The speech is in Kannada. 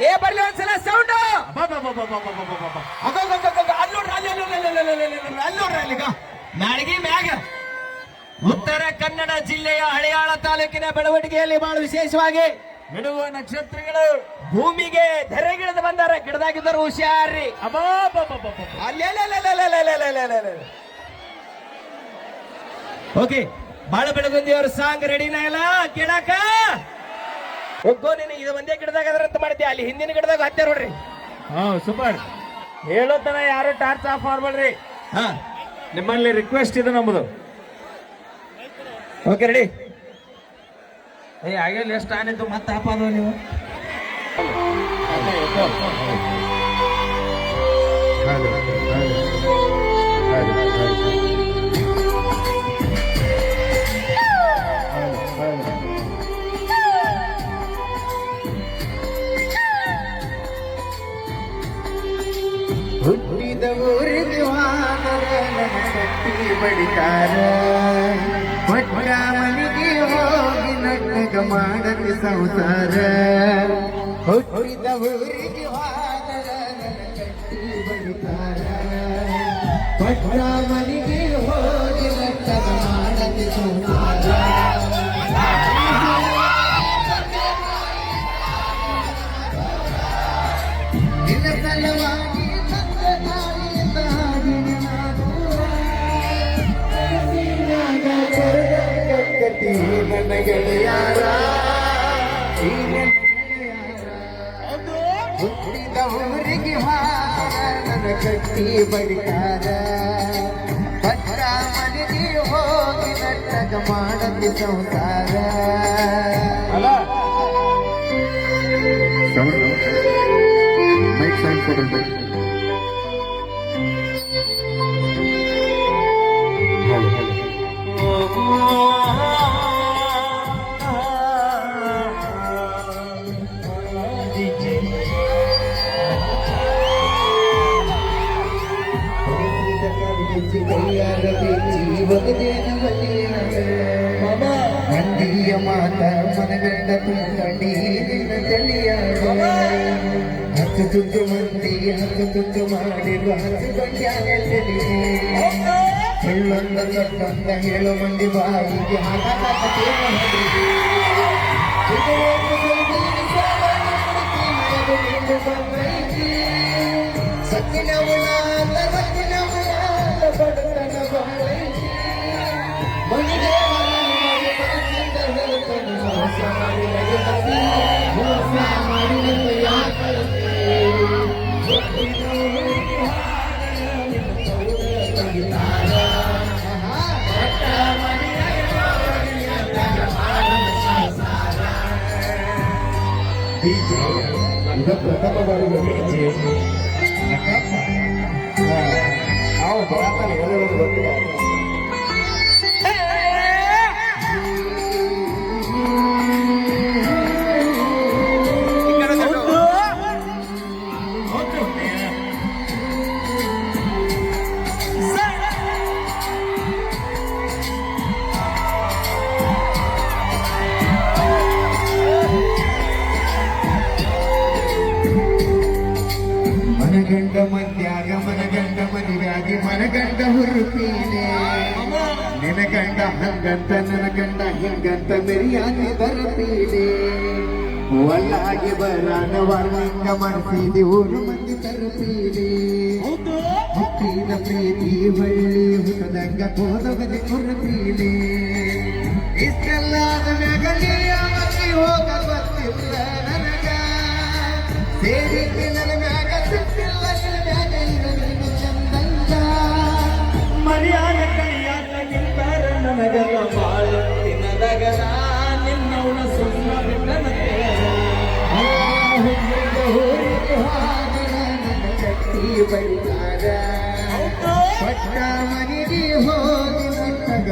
ಏ ಬರ್ಲಿ ಒಂದ್ಸಲ ಸೌಂಡ್ ನಾಡಿಗೆ ಮ್ಯಾಗ ಉತ್ತರ ಕನ್ನಡ ಜಿಲ್ಲೆಯ ಹಳಿಯಾಳ ತಾಲೂಕಿನ ಬೆಳವಣಿಗೆಯಲ್ಲಿ ಬಹಳ ವಿಶೇಷವಾಗಿ ಬಿಡುವ ನಕ್ಷತ್ರಗಳು ಭೂಮಿಗೆ ಧರೆಗಿಳಿದು ಬಂದಾರ ಗಿಡದಾಗಿದ್ದರು ಹುಷಾರಿ ಓಕೆ ಬಾಳ ಬೆಳಗುಂದಿ ಅವ್ರ ಸಾಂಗ್ ರೆಡಿನ ಇಲ್ಲ ಕೇಳಾಕ? ಹೋಗೋ ನೀನು ಇದು ಒಂದೇ ಗಿಡದಾಗ ಅದ್ರ ಅಂತ ಮಾಡಿದ್ದೆ ಅಲ್ಲಿ ಹಿಂದಿನ ಗಿಡದಾಗ ಹತ್ತೆ ನೋಡ್ರಿ. ಹಾ ಸೂಪರ್. ಹೇಳೋತನ ಯಾರು ಟಾರ್ಚ್ ಆಫ್ ಮಾಡ್ಬೇಡ್ರಿ. ಹಾ ನಿಮ್ಮಲ್ಲಿ ರಿಕ್ವೆಸ್ಟ್ ಇದೆ ನಮ್ಮದು ಓಕೆ ರೆಡಿ ಏ ಆಗಿಲ್ಲ ಎಷ್ಟು ಆನಿತ್ತು ಮತ್ತೆ ಹಾಪಾದವ ನೀವು? ಬಡಿತಾರ ಒಟ್ಟ ಮನೆಗೆ ಹೋಗಿ ನಟಕ ಮಾಡಲಿ ಸಂಸಾರ. ಹುಟ್ಟಿದ ಊರಿಗೆ ಕಟ್ಟಿ ಬಡಿತಾರ ಮನೆಗೆ ನನ್ನ ಗೆಳೆಯಾರ. ಹುಟ್ಟಿದ ಊರಿಗೆ ಹಾರ ನನ್ನ ಕಟ್ಟಿ ಬಡಿತಾರ. ಭದ್ರ ಮನೆಗೆ ಹೋಗಿ ನಟ್ಟಗ ಮಾಡಲಿ ಸಂಸಾರ. ಮೈಕ್ ಸೈನ್ கையாகவே ஜீவகதேனவல்லியே நந்திய மாதா மனகண்ட கண்ணீரின ಹತ್ತು ತುತ್ತು ಮಂದಿ ಹತ್ತು ತುತ್ತು ಮಾಡಿರುವ ಹತ್ತು ಬಂಡೆಯಲ್ಲಿದೆ ಸುಳ್ಳೊಂದ ಸೊಟ್ಟೊಂದ ಹೇಳು ಮಂದಿ ಬಾಯಿಗೆ ಸತ್ತಿನ ಉಳ ಇದು ಪ್ರಥಮ ಬಾರಿಗೆ ನಾವು ಬರತಾನೆ ಎಲ್ಲರೂ ಗೊತ್ತಿಲ್ಲ ಮಧ್ಯಾಗ ಮನಗಂಡ ಮದುವೆಯಾಗಿ ಮನಗಂಡ ಹುರುಪೀನೆ ನಿನಗಂಡ ಹಂಗಂತ ನನಗಂಡ ಹಿಂಗಂತ ಮೆರಿಯಾಗಿ ಬರಪೀನೆ ಒಲ್ಲಾಗಿ ಬರಾನ ವರ್ಣಂಗ ಮನಸಿದಿ ಊರು ಮಂದಿ ತರಪೀನೆ ಹುಟ್ಟಿದ ಪ್ರೀತಿ ಬಳ್ಳಿ ಹುಟ್ಟದಂಗ ಹೋದವದೆ ಕೊರಪೀನೆ ಇಷ್ಟೆಲ್ಲ ಹೋಗ ಗೊತ್ತಿಲ್ಲ ನನಗ. ಸೇರಿದ್ದೆ ನನ್ನ ಬಾಳತ್ತಿನದಗನ ನಿನ್ನವನ ಸುಮ್ಮ ಶಕ್ತಿ ಬಡಿದಾಗ ಪಟ್ಟ ಮನೆಗೆ ಹೋಗಿ ಮುಟ್ಟಗ